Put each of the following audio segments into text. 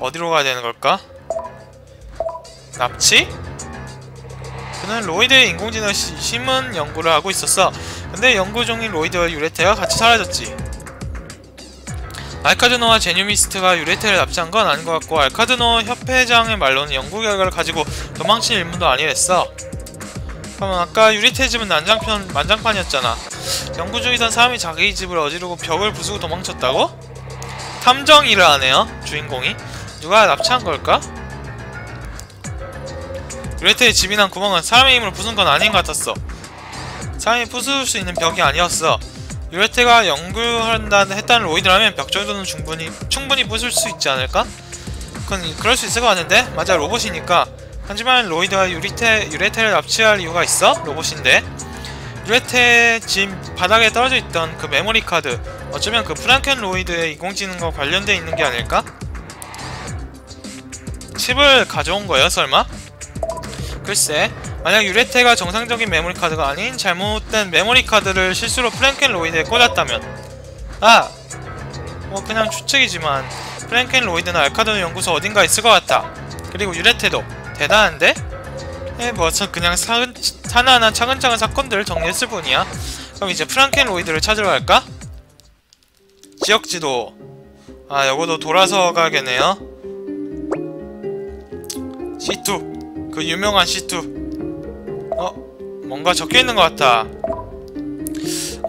어디로 가야 되는 걸까? 납치? 그는 로이드의 인공지능 시, 심은 연구를 하고 있었어. 근데 연구 중인 로이드와 유레테가 같이 사라졌지. 알카드노와 제뉴미스트가 유레테를 납치한 건 아닌 것 같고 알카드노 협회장의 말로는 연구 결과를 가지고 도망친 일문도 아니랬어. 그럼 아까 유리테 집은 난장판, 만장판이었잖아. 연구 중이던 사람이 자기 집을 어지르고 벽을 부수고 도망쳤다고? 탐정 일을 하네요, 주인공이. 누가 납치한 걸까? 유레테의 집이 난 구멍은 사람의 힘으로 부순 건 아닌 것 같았어. 사람이 부술 수 있는 벽이 아니었어. 유레테가 연구한다 했다는 로이드라면 벽 정도는 충분히 충분히 부술 수 있지 않을까? 그건 그럴 수 있을 것 같은데? 맞아 로봇이니까. 하지만 로이드가 유리테, 유레테를 납치할 이유가 있어? 로봇인데. 유레테 집 바닥에 떨어져 있던 그 메모리 카드 어쩌면 그 프랑켄 로이드의 인공지능과 관련돼 있는 게 아닐까? 칩을 가져온 거예요 설마? 글쎄 만약 유레테가 정상적인 메모리 카드가 아닌 잘못된 메모리 카드를 실수로 프랭켄 로이드에 꽂았다면 아! 뭐 그냥 추측이지만 프랭켄 로이드는 알카드노 연구소 어딘가 있을 것 같다 그리고 유레테도 대단한데? 에, 뭐, 저 그냥 사, 하나하나 차근차근 사건들을 정리했을 뿐이야. 그럼 이제 프랑켄 로이드를 찾으러 갈까? 지역지도. 아, 요거도 돌아서 가겠네요. C2. 그 유명한 C2. 어? 뭔가 적혀있는 것 같다.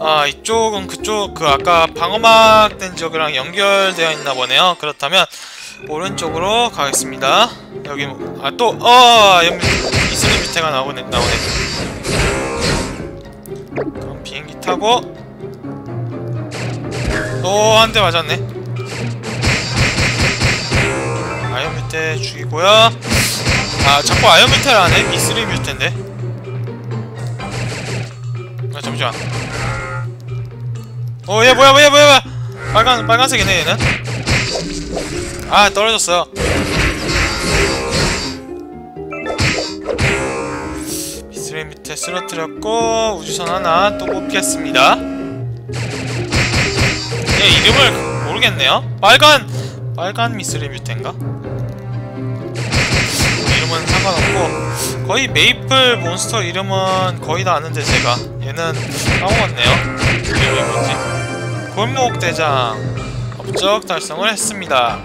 아, 이쪽은 그쪽, 그 아까 방어막 된 지역이랑 연결되어 있나 보네요. 그렇다면, 오른쪽으로 가겠습니다. 여기 아또 어! 여기 이슬리 밑에가 나오네 나오네. 그럼 비행기 타고 또한 대 맞았네. 아이언 뮤테 죽이고요. 아 자꾸 아이언 뮤테를 하네. 미스리 뮤테인데. 아 잠시만. 어얘 뭐야 뭐야 뭐야 뭐야 빨간 빨간색이네 얘는. 아 떨어졌어 미스레 밑에 쓰러뜨렸고 우주선 하나 또 뽑겠습니다 얘 이름을 모르겠네요 빨간 빨간 미스레 뮤테인가? 이름은 상관없고 거의 메이플 몬스터 이름은 거의 다 아는데 제가 얘는 까먹었네요 이름이 뭔지 골목 대장 업적 달성을 했습니다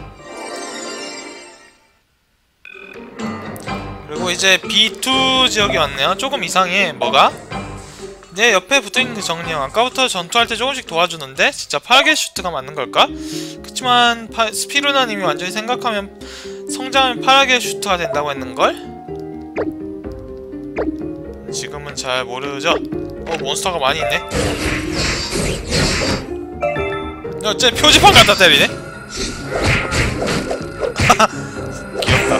그리고 이제 B2 지역이 왔네요. 조금 이상해. 뭐가? 내 옆에 붙어있는 그 정령 아까부터 전투할 때 조금씩 도와주는데 진짜 파라게 슈트가 맞는 걸까? 그치만 파, 스피루나 님이 완전히 생각하면 성장하면 파라게 슈트가 된다고 했는걸? 지금은 잘 모르죠? 어 몬스터가 많이 있네 어째 표지판 갖다 때리네? 귀엽다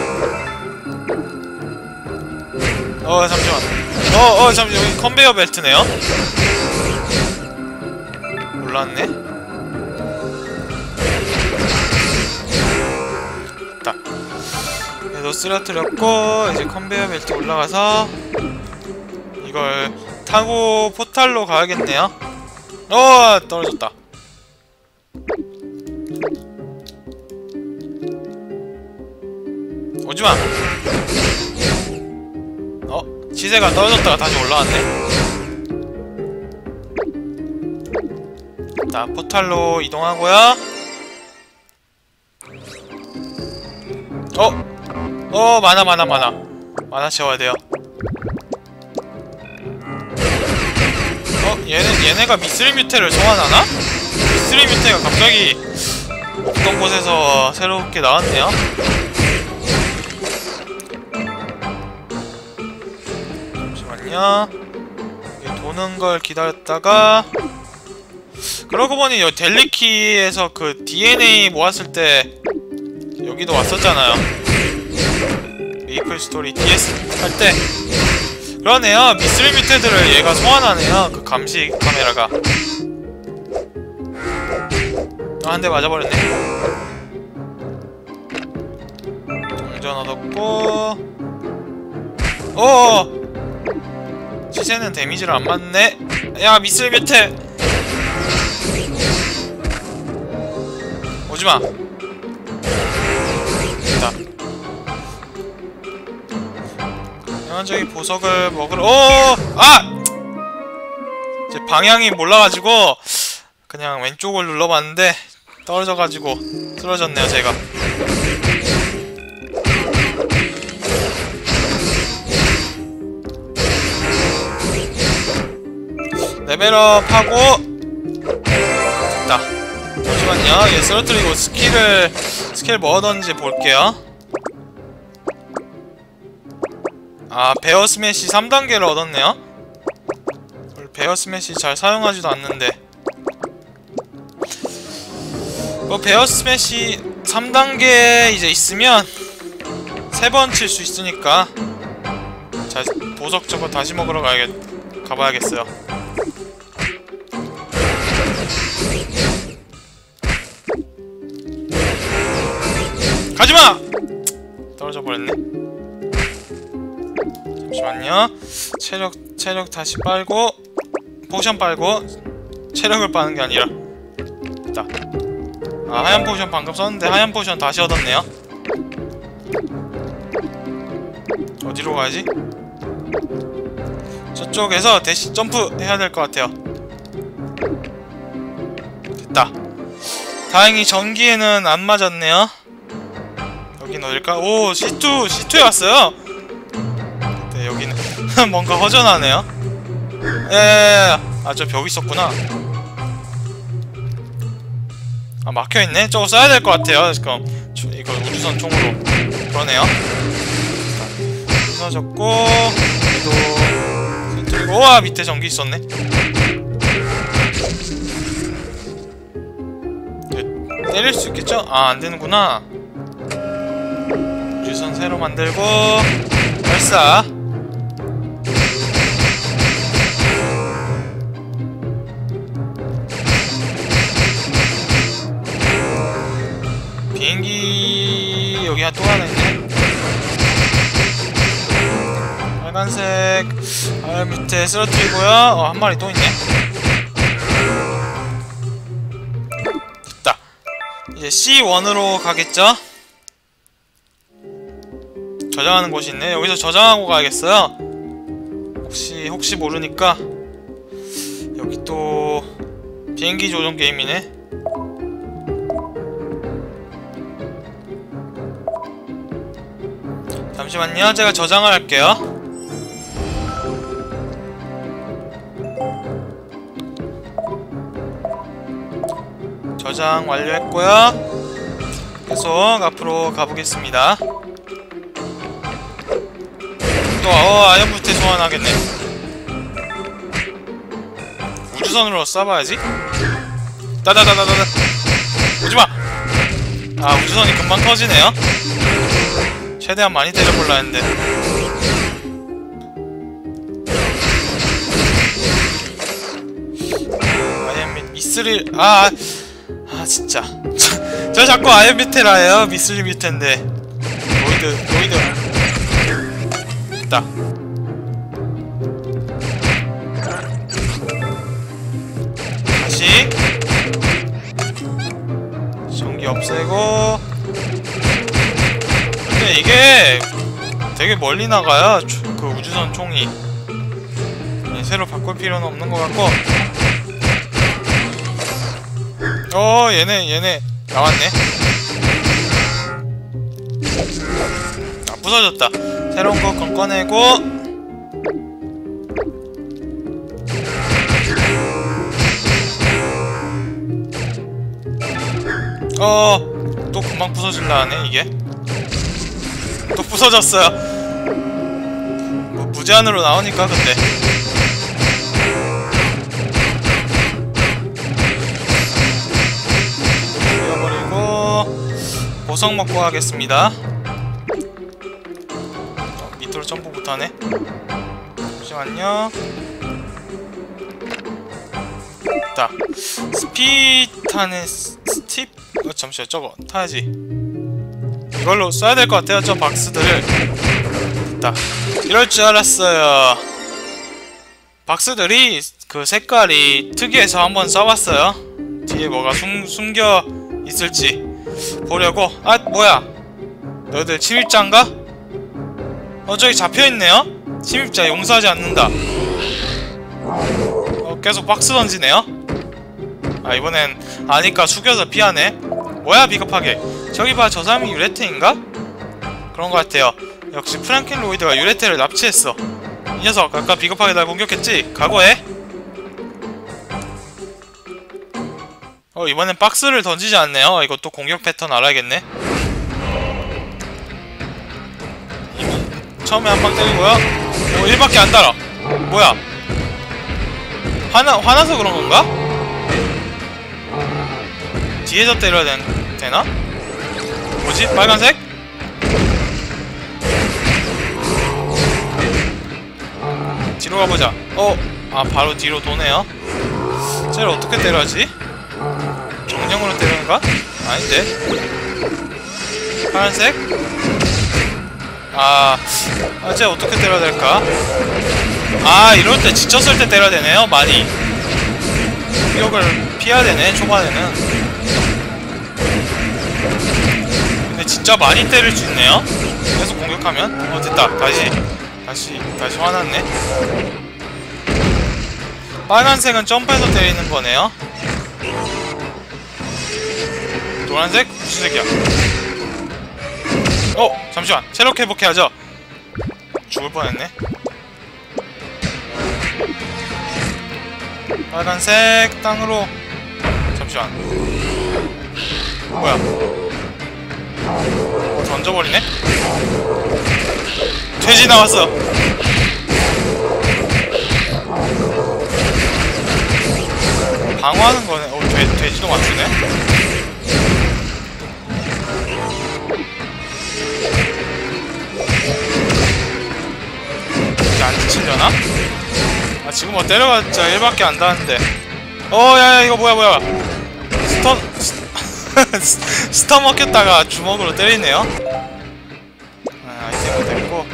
어 잠시만 어어 어, 잠시 여기 컨베이어 벨트네요. 몰랐네. 됐다. 얘도 쓰러뜨렸고 이제 컨베이어 벨트 올라가서 이걸 타고 포탈로 가야겠네요. 어 떨어졌다. 오지마 시세가 떨어졌다가 다시 올라왔네 자 포탈로 이동하고요 어? 어 많아 많아 많아 많아 채워야 돼요 어? 얘네, 얘네가 미스리 뮤테를 소환하나? 미스리 뮤테가 갑자기 어떤 곳에서 새롭게 나왔네요 잠시만요. 여기 도는 걸 기다렸다가 그러고 보니 여 델리키에서 그 DNA 모았을 때 여기도 왔었잖아요. 메이플 스토리 DS 할 때. 그러네요. 미스리 뮤테들을 얘가 소환하네요. 그 감시 카메라가. 아, 한 대 맞아버렸네. 동전 얻었고. 어어 시세는 데미지를 안 맞네 야 미스를 뮤테 오지마 됐다 저기 보석을 먹으러 오! 아! 제 방향이 몰라가지고 그냥 왼쪽을 눌러봤는데 떨어져가지고 쓰러졌네요 제가 레벨업하고. 됐다 잠시만요. 얘 쓰러뜨리고 스킬을 스킬 뭐 얻었는지 볼게요. 아 베어 스매시 3단계를 얻었네요. 베어 스매시 잘 사용하지도 않는데. 뭐 베어 스매시 3단계 이제 있으면 세 번 칠 수 있으니까 자 보석 저거 다시 먹으러 가야겠 가봐야겠어요 가지마! 떨어져 버렸네. 잠시만요. 체력 체력 다시 빨고 포션 빨고 체력을 빠는 게 아니라. 됐다. 아 하얀 포션 방금 썼는데 하얀 포션 다시 얻었네요. 어디로 가야지? 저쪽에서 대시 점프 해야 될 것 같아요. 됐다. 다행히 전기에는 안 맞았네요 여긴 어딜까? 오 C2! C2에 왔어요! 네 여기는 뭔가 허전하네요 에에에에 아저 벽 있었구나 아 막혀있네? 저거 써야 될 것 같아요 그럼 저- 이거 우주선 총으로 그러네요 부서졌고 여기도 그리고 우와 밑에 전기 있었네 네, 때릴 수 있겠죠? 아 안되는구나 새로 만들고 발사. 비행기 여기 또 하나 있네. 빨간색 아 밑에 쓰러뜨리고요. 어 한 마리 또 있네. 됐다. 이제 C1으로 가겠죠 저장하는 곳이 있네. 여기서 저장하고 가야겠어요. 혹시 혹시 모르니까 여기 또 비행기 조종 게임이네. 잠시만요. 제가 저장을 할게요. 저장 완료했고요. 계속 앞으로 가보겠습니다 또 어, 아이언부테 소환하겠네. 우주선으로 쏴봐야지. 따다다다다다. 오지마! 아 우주선이 금방 터지네요. 최대한 많이 때려볼라 했는데. 아이언 밑 미스릴 아, 아 진짜. 저, 저 자꾸 아이언 밑에라 해요. 미스릴 밑인데. 로이드 로이드 없애고. 근데 이게 되게 멀리 나가요 주- 그 우주선 총이 네, 새로 바꿀 필요는 없는 것 같고. 어 얘네 얘네. 나왔네. 아 부서졌다. 새로운 거 건- 꺼내고 어또 금방 부서질라 하네 이게. 또 부서졌어요. 뭐 무제한으로 나오니까 근데. 버리고 보석 먹고 가겠습니다. 어, 밑으로 점프 못하네. 잠시만요. 자 스피타는 스 팁? 어 잠시만 저거 타야지 이걸로 써야 될 것 같아요 저 박스들을 됐다 이럴 줄 알았어요 박스들이 그 색깔이 특이해서 한번 써봤어요 뒤에 뭐가 숨, 숨겨 있을지 보려고 아 뭐야 너희들 침입자인가? 어 저기 잡혀있네요? 침입자 용서하지 않는다 어 계속 박스 던지네요? 아 이번엔 아니까 숙여서 피하네. 뭐야 비겁하게. 저기 봐 저 사람이 유레테인가? 그런 것 같아요. 역시 프랑켄 로이드가 유레테를 납치했어. 이 녀석 아까 비겁하게 날 공격했지? 각오해. 어 이번엔 박스를 던지지 않네요. 이것도 공격 패턴 알아야겠네. 처음에 한 방 때리고요 오 1밖에 안 달아. 뭐야? 화나, 화나서 그런 건가? 뒤에서 때려야 된, 되나? 뭐지? 빨간색? 뒤로 가보자 어? 아 바로 뒤로 도네요 쟤를 어떻게 때려야지? 정령으로 때리는가? 아닌데 파란색? 아, 아, 쟤 어떻게 때려야 될까? 아, 이럴 때 지쳤을 때 때려야 되네요, 많이. 공격을 피해야 되네, 초반에는. 근데 진짜 많이 때릴 수 있네요? 계속 공격하면? 어, 됐다. 다시, 다시, 다시 화났네. 빨간색은 점프해서 때리는 거네요. 노란색? 무슨 색이야? 어! 잠시만! 체력 회복해야죠! 죽을 뻔했네 빨간색 땅으로 잠시만 뭐야 어, 던져버리네? 돼지 나왔어! 방어하는 거네 어, 돼, 돼지도 맞추네? 이제 안 지치려나? 아 지금 뭐 때려봤자 1밖에 안 닿는데 어 야야 이거 뭐야 뭐야 스턴 스- 스턴 먹혔다가 주먹으로 때리네요. 아 아이템은 됐고.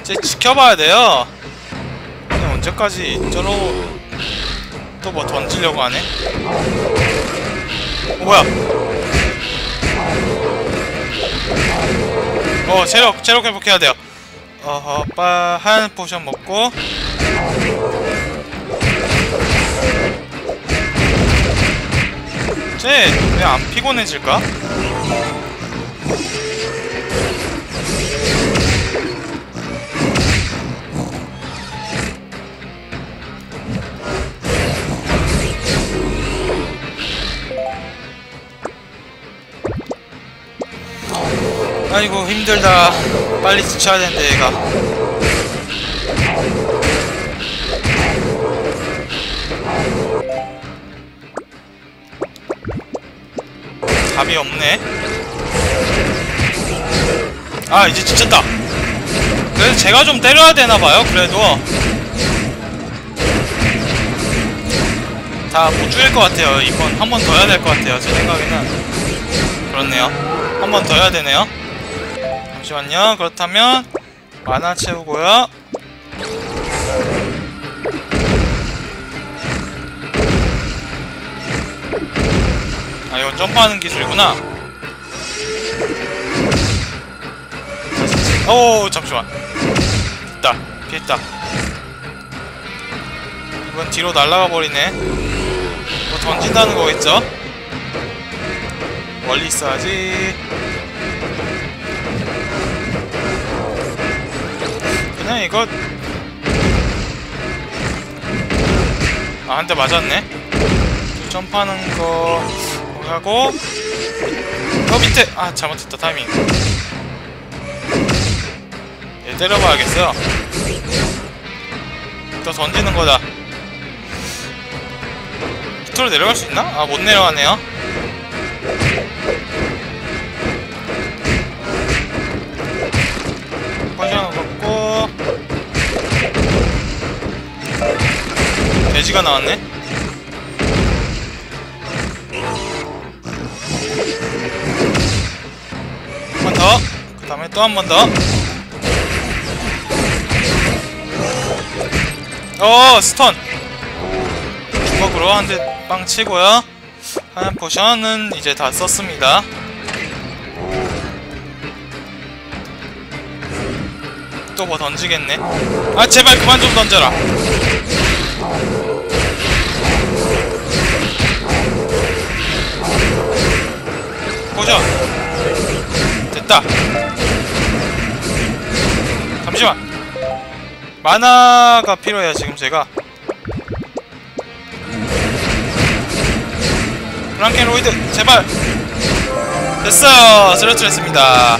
이제 지켜봐야 돼요. 그냥 언제까지 저러 또 뭐 던지려고 하네? 어 뭐야? 어 체력 체력 회복해야 돼요. 어허 빠 하얀 포션 먹고 쟤 왜 안 피곤해질까? 아이고 힘들다 빨리 지쳐야 되는데 얘가 답이 없네. 아 이제 지쳤다. 그래서 제가 좀 때려야 되나봐요 그래도. 다 못 죽일 것 같아요. 이번 한 번 더 해야 될 것 같아요 제 생각에는. 그렇네요. 한 번 더 해야 되네요. 잠시만요. 그렇다면 만화 채우고요 아 이건 점프하는 기술이구나. 오 잠시만. 됐다 피했다. 이건 뒤로 날아가 버리네. 뭐 던진다는 거겠죠? 멀리 있어야지. 그냥 이거. 아 한 대 맞았네. 또 점프하는 거 하고 어 밑에 아 잘못했다 타이밍. 얘 때려봐야겠어요 또 던지는 거다. 밑으로 내려갈 수 있나? 아 못 내려가네요. 포션 갖고. 돼지가 나왔네 다음에 또 한 번 더. 어, 스턴. 주먹으로. 한 대 빵 치고요. 하얀 포션은 이제 다 썼습니다. 또 뭐 던지겠네. 아 제발 그만 좀 던져라. 포션 됐다. 잠시만. 마나가 필요해요 지금 제가. 프랑켄 로이드 제발. 됐어요. 쓰러뜨렸습니다.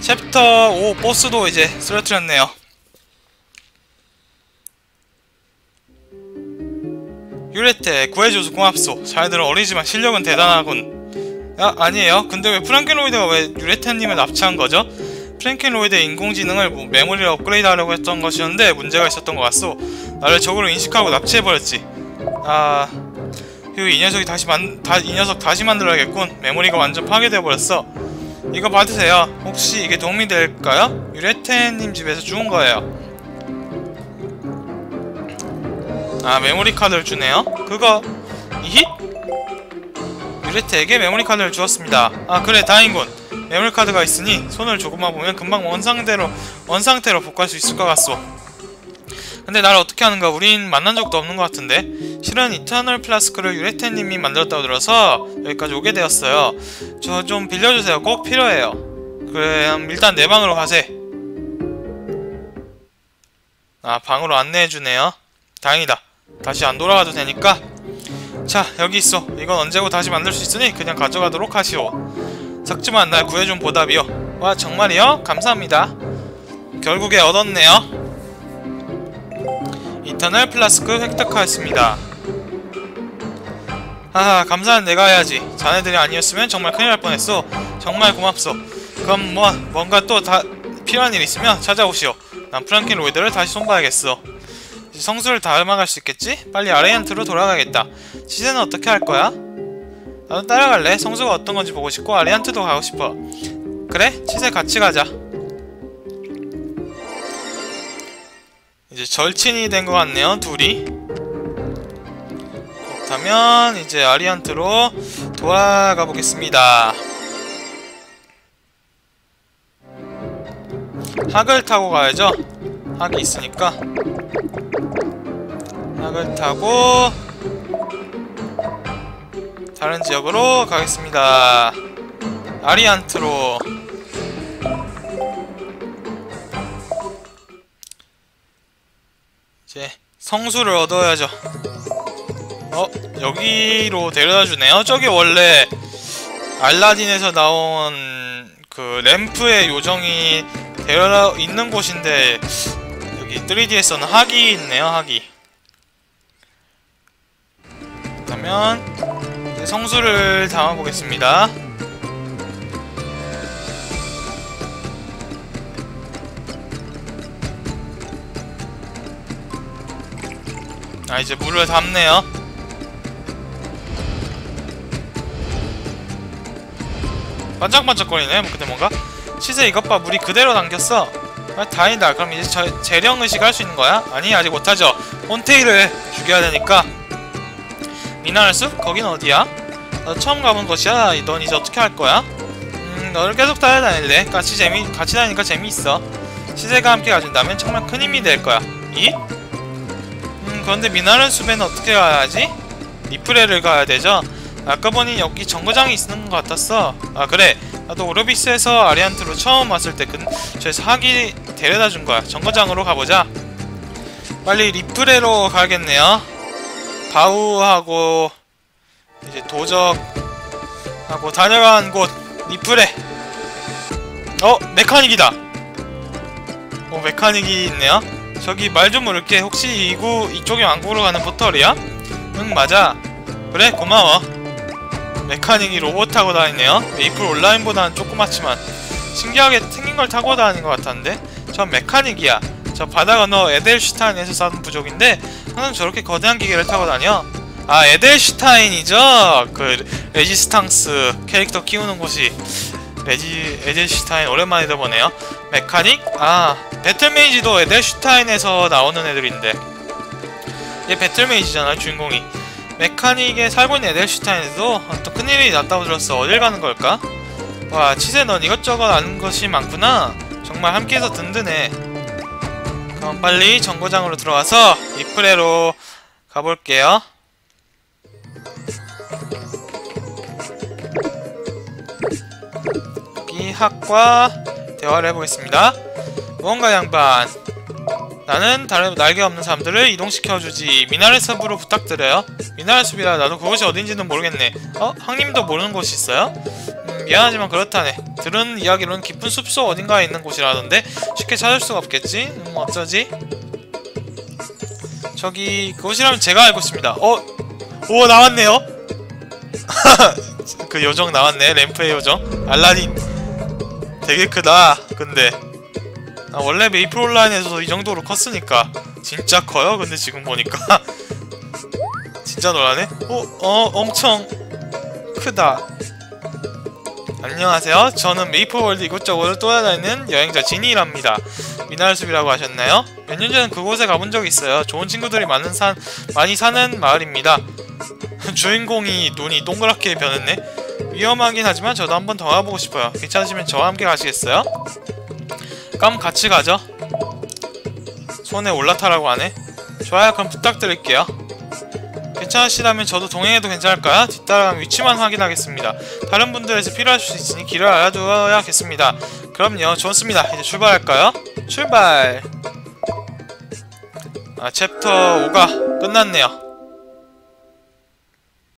챕터 5 보스도 이제 쓰러뜨렸네요. 유레테 구해줘서 고맙소. 자네들은 어리지만 실력은 대단하군. 아 아니에요. 근데 왜 프랑켄로이드가 왜 유레테님을 납치한 거죠? 프랭켄로이드의 인공지능을 뭐 메모리를 업그레이드 하려고 했던 것이었는데 문제가 있었던 것 같소 나를 적으로 인식하고 납치해버렸지 아... 휴, 이 녀석이 다시 만, 다, 이 녀석 다시 만들어야겠군. 메모리가 완전 파괴되어버렸어. 이거 받으세요. 혹시 이게 도움이 될까요? 유레테님 집에서 주운 거예요. 아, 메모리 카드를 주네요. 그거, 이힛? 유레테에게 메모리 카드를 주었습니다. 아, 그래, 다행이군. 메모리 카드가 있으니 손을 조금만 보면 금방 원상대로, 원상태로 복구할 수 있을 것 같소. 근데 나를 어떻게 하는가? 우린 만난 적도 없는 것 같은데. 실은 이터널 플라스크를 유레테님이 만들었다고 들어서 여기까지 오게 되었어요. 저 좀 빌려주세요. 꼭 필요해요. 그래 일단 내 방으로 가세. 아 방으로 안내해주네요. 다행이다. 다시 안 돌아가도 되니까. 자 여기 있어 이건 언제고 다시 만들 수 있으니 그냥 가져가도록 하시오 삭지만 날 구해준 보답이요 와 정말이요? 감사합니다 결국에 얻었네요 이터널 플라스크 획득하였습니다. 하하 감사한 내가 해야지. 자네들이 아니었으면 정말 큰일 날 뻔했어. 정말 고맙소. 그럼 뭐 뭔가 또 다 필요한 일 있으면 찾아오시오. 난 프랑켄 로이드를 다시 손봐야겠어. 성수를 닮아갈 수 있겠지? 빨리 아레안트로 돌아가겠다. 시세는 어떻게 할 거야? 나도 따라갈래. 성수가 어떤 건지 보고 싶고 아레안트도 가고 싶어. 그래? 시세 같이 가자. 이제 절친이 된 것 같네요 둘이 그렇다면 이제 아리안트로 돌아가 보겠습니다 학을 타고 가야죠 학이 있으니까 학을 타고 다른 지역으로 가겠습니다 아리안트로 이제 성수를 얻어야죠 어? 여기로 데려다주네요? 저기 원래 알라딘에서 나온 그 램프의 요정이 데려다 있는 곳인데 여기 3DS는 학이 있네요 학이 그러면 성수를 담아보겠습니다. 아 이제 물을 담네요. 반짝반짝거리네 뭐 근데 뭔가. 시세 이것 봐 물이 그대로 담겼어. 아 다행이다. 그럼 이제 저, 재령 의식 할 수 있는 거야? 아니 아직 못하죠. 혼테이를 죽여야 되니까 미나랄 숲? 거긴 어디야? 너 처음 가본 곳이야 넌 이제 어떻게 할 거야? 음 너를 계속 따라다닐래 같이 재미 같이 다니니까 재미있어 시세가 함께 가진다면 정말 큰 힘이 될 거야 이? 그런데 미나랄 숲에는 어떻게 가야지? 리프레를 가야 되죠? 아까 보니 여기 정거장이 있는 것 같았어 아 그래 나도 오르비스에서 아리안트로 처음 왔을 때 근처에서 하기 데려다 준 거야 정거장으로 가보자 빨리 리프레로 가야겠네요 바우하고 이제 도적하고 다녀간 곳 리프레 어? 메카닉이다. 어 메카닉이 있네요. 저기 말 좀 물을게. 혹시 이구 이쪽에 왕국으로 가는 포털이야? 응 맞아. 그래 고마워. 메카닉이 로봇 타고 다니네요. 메이플 온라인보다는 조그맣지만 신기하게 생긴 걸 타고 다니는 것 같았는데? 전 메카닉이야. 저 바다 건너 에델슈타인에서 싸는 부족인데 항상 저렇게 거대한 기계를 타고 다녀 아 에델슈타인이죠 그 레지스탕스 캐릭터 키우는 곳이 레지 에델슈타인 오랜만에 들어보네요 메카닉? 아 배틀메이지도 에델슈타인에서 나오는 애들인데 얘 배틀메이지잖아 주인공이 메카닉에 살고 있는 에델슈타인에도 어떤 큰일이 났다고 들었어. 어딜 가는 걸까? 와, 치세 넌 이것저것 아는 것이 많구나. 정말 함께해서 든든해. 그럼 빨리 정거장으로 들어가서 이프레로 가볼게요. 여기 학과 대화를 해보겠습니다. 무언가 양반. 나는 다른 날개 없는 사람들을 이동시켜주지. 미나레 숲으로 부탁드려요. 미나레 숲이라 나도 그곳이 어딘지는 모르겠네. 어? 항님도 모르는 곳이 있어요? 음, 미안하지만 그렇다네. 들은 이야기로는 깊은 숲속 어딘가에 있는 곳이라던데 쉽게 찾을 수가 없겠지? 음, 어쩌지? 저기 그곳이라면 제가 알고 있습니다. 어? 오 나왔네요? 그 요정 나왔네. 램프의 요정. 알라딘. 되게 크다. 근데 아, 원래 메이플 온라인에서도 이 정도로 컸으니까 진짜 커요. 근데 지금 보니까 진짜 놀라네. 어, 어, 엄청 크다. 안녕하세요. 저는 메이플월드 이곳저곳을 떠나다니는 여행자 지니랍니다. 미나르숲이라고 하셨나요? 몇 년 전에 그곳에 가본 적이 있어요. 좋은 친구들이 많은 산, 많이 사는 마을입니다. 주인공이 눈이 동그랗게 변했네. 위험하긴 하지만 저도 한번 더 가보고 싶어요. 괜찮으시면 저와 함께 가시겠어요? 그럼 같이 가죠. 손에 올라타라고 하네. 좋아요. 그럼 부탁드릴게요. 괜찮으시다면 저도 동행해도 괜찮을까요? 뒤따라가면 위치만 확인하겠습니다. 다른 분들에서 필요하실 수 있으니 길을 알아두어야겠습니다. 그럼요. 좋습니다. 이제 출발할까요? 출발! 아, 챕터 5가 끝났네요.